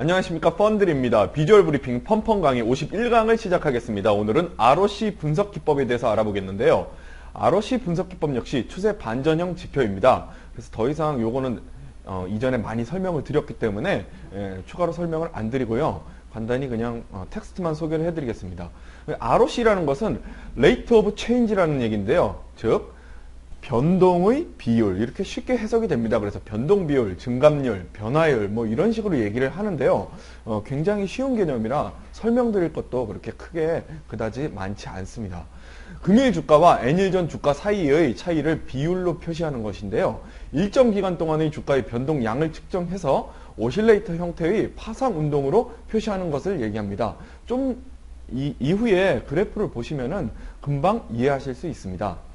안녕하십니까 펀들입니다. 비주얼 브리핑 펀펀 강의 51강을 시작하겠습니다. 오늘은 ROC 분석 기법에 대해서 알아보겠는데요. ROC 분석 기법 역시 추세 반전형 지표입니다. 그래서 더 이상 요거는 어, 이전에 많이 설명을 드렸기 때문에 예, 추가로 설명을 안 드리고요. 간단히 그냥 어, 텍스트만 소개를 해드리겠습니다. ROC라는 것은 Rate of Change라는 얘기인데요. 즉 변동의 비율 이렇게 쉽게 해석이 됩니다. 그래서 변동 비율, 증감률, 변화율 뭐 이런 식으로 얘기를 하는데요. 어, 굉장히 쉬운 개념이라 설명드릴 것도 그렇게 크게 그다지 많지 않습니다. 금일 주가와 N일 전 주가 사이의 차이를 비율로 표시하는 것인데요. 일정 기간 동안의 주가의 변동량을 측정해서 오실레이터 형태의 파상 운동으로 표시하는 것을 얘기합니다. 좀 이, 이후에 그래프를 보시면은 금방 이해하실 수 있습니다.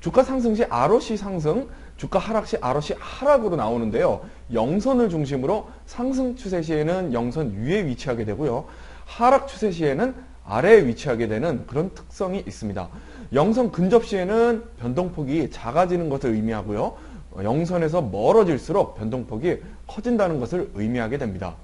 주가 상승 시 ROC 상승, 주가 하락 시 ROC 하락으로 나오는데요. 영선을 중심으로 상승 추세 시에는 영선 위에 위치하게 되고요. 하락 추세 시에는 아래에 위치하게 되는 그런 특성이 있습니다. 영선 근접 시에는 변동폭이 작아지는 것을 의미하고요. 영선에서 멀어질수록 변동폭이 커진다는 것을 의미하게 됩니다.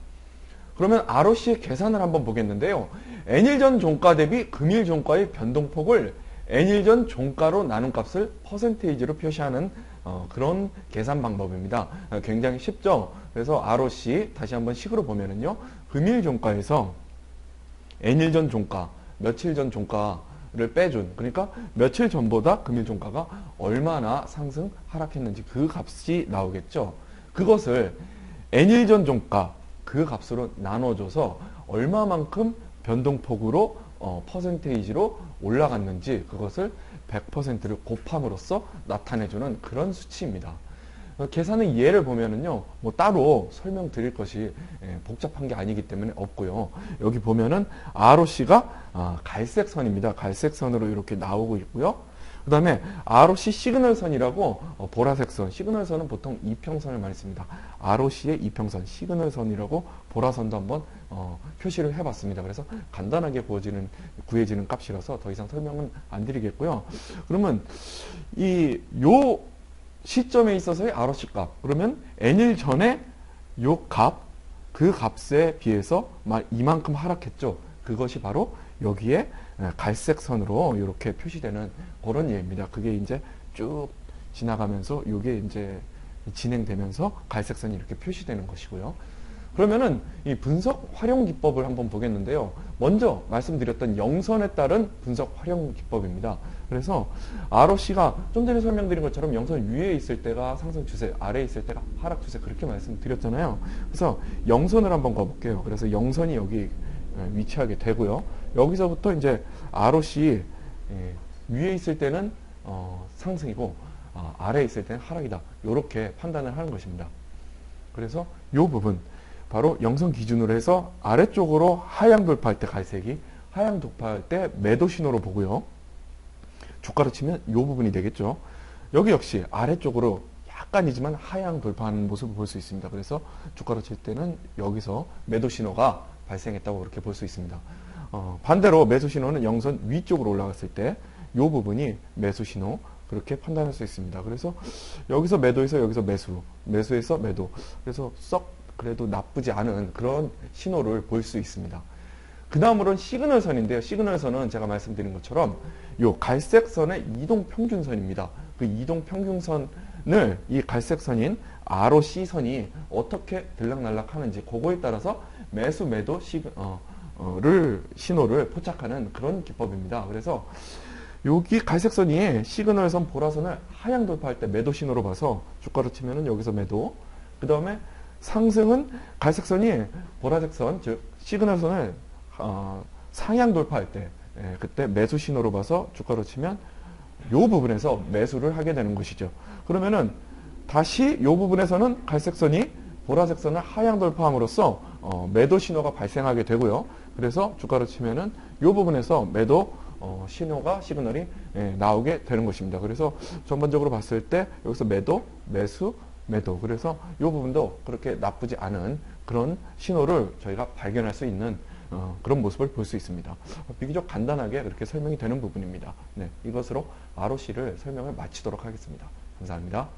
그러면 ROC의 계산을 한번 보겠는데요. N일 전 종가 대비 금일 종가의 변동폭을 N일 전 종가로 나눈 값을 퍼센테이지로 표시하는 어, 그런 계산 방법입니다. 어, 굉장히 쉽죠? 그래서 ROC 다시 한번 식으로 보면은요. 금일 종가에서 N일 전 종가, 며칠 전 종가를 빼준 그러니까 며칠 전보다 금일 종가가 얼마나 상승 하락했는지 그 값이 나오겠죠. 그것을 N일 전 종가 그 값으로 나눠줘서 얼마만큼 변동폭으로 어, 퍼센테이지로 올라갔는지 그것을 100%를 곱함으로써 나타내주는 그런 수치입니다. 어, 계산의 예를 보면은요, 뭐 따로 설명드릴 것이 예, 복잡한 게 아니기 때문에 없고요. 여기 보면은 ROC가 아, 갈색 선입니다. 갈색 선으로 이렇게 나오고 있고요. 그 다음에 ROC 시그널 선이라고 어, 보라색 선, 시그널 선은 보통 이평선을 많이 씁니다. ROC의 이평선, 시그널 선이라고 보라선도 한번 어, 표시를 해봤습니다. 그래서 간단하게 구워지는, 구해지는 값이라서 더 이상 설명은 안 드리겠고요. 그러면 이 요 시점에 있어서의 ROC 값, 그러면 N일 전에 요 값, 그 값에 비해서 이만큼 하락했죠. 그것이 바로 여기에 갈색 선으로 이렇게 표시되는 그런 예입니다. 그게 이제 쭉 지나가면서 이게 이제 진행되면서 갈색 선이 이렇게 표시되는 것이고요. 그러면은 이 분석 활용 기법을 한번 보겠는데요. 먼저 말씀드렸던 영선에 따른 분석 활용 기법입니다. 그래서 ROC가 좀 전에 설명드린 것처럼 영선 위에 있을 때가 상승 추세, 아래에 있을 때가 하락 추세 그렇게 말씀드렸잖아요. 그래서 영선을 한번 가볼게요. 그래서 영선이 여기 위치하게 되고요. 여기서부터 이제 ROC 예, 위에 있을 때는 어, 상승이고 어, 아래에 있을 때는 하락이다. 이렇게 판단을 하는 것입니다. 그래서 이 부분 바로 영선 기준으로 해서 아래쪽으로 하향 돌파할 때 갈색이 하향 돌파할 때 매도 신호로 보고요. 주가로 치면 이 부분이 되겠죠. 여기 역시 아래쪽으로 약간이지만 하향 돌파하는 모습을 볼 수 있습니다. 그래서 주가로 칠 때는 여기서 매도 신호가 발생했다고 그렇게 볼 수 있습니다. 어, 반대로 매수 신호는 영선 위쪽으로 올라갔을 때 이 부분이 매수 신호 그렇게 판단할 수 있습니다. 그래서 여기서 매도해서 여기서 매수, 매수해서 매도. 그래서 썩 그래도 나쁘지 않은 그런 신호를 볼 수 있습니다. 그 다음으로는 시그널선인데요. 시그널선은 제가 말씀드린 것처럼 이 갈색선의 이동 평균선입니다. 그 이동 평균선을 이 갈색선인 ROC선이 어떻게 들락날락 하는지 그거에 따라서 매수 매도 시그, 어, 를 신호를 포착하는 그런 기법입니다. 그래서 여기 갈색선이 시그널선 보라선을 하향 돌파할 때 매도 신호로 봐서 주가로 치면은 여기서 매도 그 다음에 상승은 갈색선이 보라색선 즉 시그널선을 어, 상향 돌파할 때 예, 그때 매수 신호로 봐서 주가로 치면 이 부분에서 매수를 하게 되는 것이죠. 그러면은 다시 이 부분에서는 갈색선이 보라색선을 하향 돌파함으로써 어, 매도 신호가 발생하게 되고요. 그래서 주가로 치면은 이 부분에서 매도 어, 신호가 시그널이 예, 나오게 되는 것입니다. 그래서 전반적으로 봤을 때 여기서 매도, 매수, 매도. 그래서 이 부분도 그렇게 나쁘지 않은 그런 신호를 저희가 발견할 수 있는 어, 그런 모습을 볼 수 있습니다. 비교적 간단하게 그렇게 설명이 되는 부분입니다. 네, 이것으로 ROC를 설명을 마치도록 하겠습니다. 감사합니다.